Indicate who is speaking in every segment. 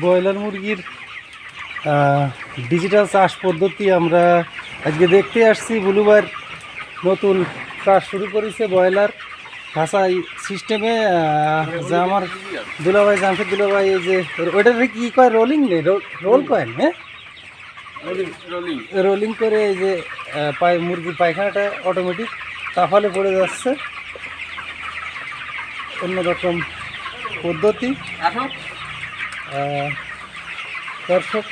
Speaker 1: Broiler মুরগির digital চাষ পদ্ধতি আমরা আজকে দেখতে আসছি। বুলুবার নতুন চাষ শুরু করেছে ব্রয়লার ভাষাই সিস্টেমে যা আমার দুলাভাই জামশেদ দুলাভাই এই যে ওইটার কি কয় রোলিং নেই? রোল কয়েন হ্যাঁ?
Speaker 2: রোলিং
Speaker 1: রোলিং করে এই যে পায় মুরগির পায়খানাটা অটোমেটিক তাফালে পড়ে যাচ্ছে। অন্যরকম পদ্ধতি। দর্শক,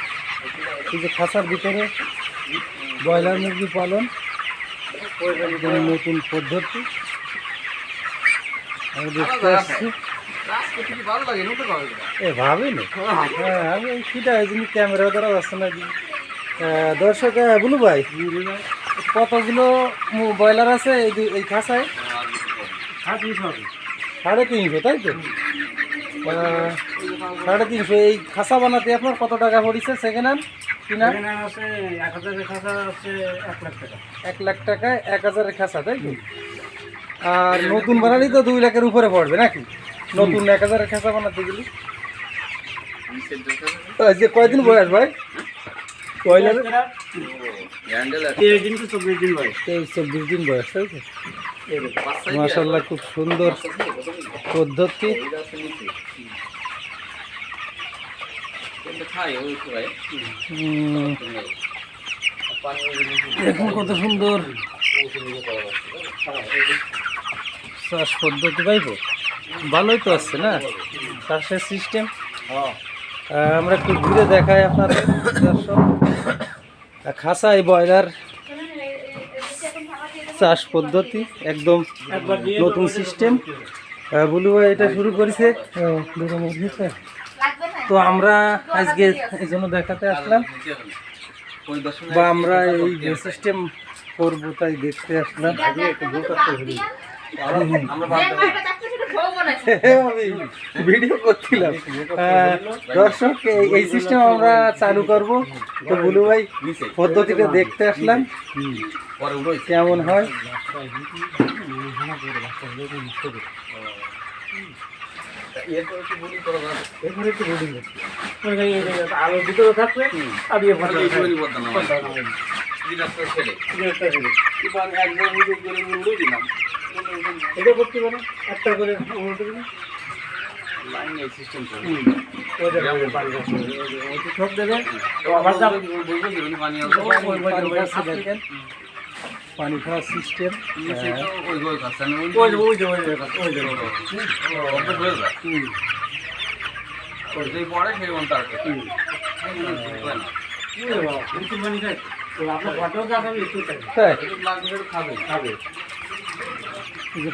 Speaker 1: এই যে খাঁচার ভিতরে ব্রয়লার মুরগি পালন নতুন পদ্ধতি? আসছি। এ ভাবি না হ্যাঁ সেটা ক্যামেরা দ্বারা দর্শক বুলু ভাই, কতগুলো ব্রয়লার আছে এই খাঁচায়? সাড়ে তিনশো, তাই তো? সাড়ে তিনশো এই খাঁচা বানাতে আপনার কত টাকা পড়েছে সেকেন্ড হ্যান্ড কিনা এক লাখ টাকায় এক হাজারের তাই আর নতুন বানালেই তো দুই লাখের উপরে পড়বে নাকি? নতুন এক হাজারের খাঁচা বানাতে গেলে। কয়দিন বয়স ভাই? ব্রয়লার
Speaker 2: হ্যান্ডেল আছে
Speaker 1: তেইশ চব্বিশ দিন বয়স তাই তো? মাসাল্লাহ খুব সুন্দর পদ্ধতি। দেখুন কত সুন্দর। চাষ পদ্ধতি পাইবো? ভালোই তো আসছে না? চাষের সিস্টেম আমরা একটু ঘুরে দেখাই আপনাদের দর্শক। আহ, খাসা এই ব্রয়লার চাষ পদ্ধতি একদম নতুন সিস্টেম বুলু ভাই এটা শুরু করেছে? মুরগি তো। আমরা আজকে এই জন্য দেখাতে আসলাম। বা আমরা এই যে সিস্টেম করব তাই দেখতে আসলাম। ভিডিও করছিলাম। দর্শক, এই সিস্টেম আমরা চালু করব। তো বুলু ভাই পদ্ধতিটা দেখতে আসলাম। কেমন হয়?
Speaker 2: এরপরে
Speaker 1: একটু রেডি
Speaker 3: আলোর ভিতরে থাকবে আর ইয়ে
Speaker 2: মানে দিলাম
Speaker 3: এটা করতে পারে একটা করে ঠোক দেবে
Speaker 2: পানি
Speaker 1: খাওয়ার দেখেন পানি খাওয়ার সিস্টেম
Speaker 2: হয়ে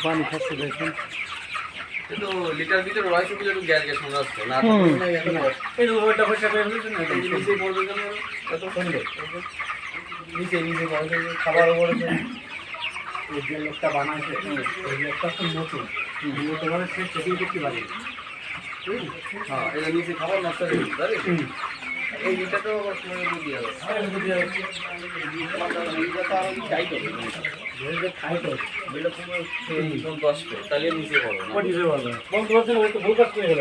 Speaker 3: পানি
Speaker 1: খাচ্ছে দেখেন।
Speaker 2: কিন্তু লিটার ভিতরে রয়েছে কি একটু গ্যাস গ্যাস মনে হচ্ছে না
Speaker 1: হুম।
Speaker 3: এই ওইটা পয়সা করে ফেলেছে না
Speaker 2: নিচে পড়বে কেন? এত সুন্দর।
Speaker 3: নিচে নিচে বসে খাবার করেছে যে লোকটা বানাইছে ওই লোকটা খুব নতুন। নতুন মানে সে চেকিং করতে পারে
Speaker 2: হ্যাঁ এটা নিচে খাবার নষ্ট হয়ে যাবে এই লিটার তো সময় এইটা তো আরও টাইট হবে
Speaker 3: খাই তো
Speaker 2: এটা তোমার সেই দশ তাহলে নিচে পড়ো না।
Speaker 3: দিতে পারবে বন্ধু বলছে ওই তো ভুল কাজ করে গেল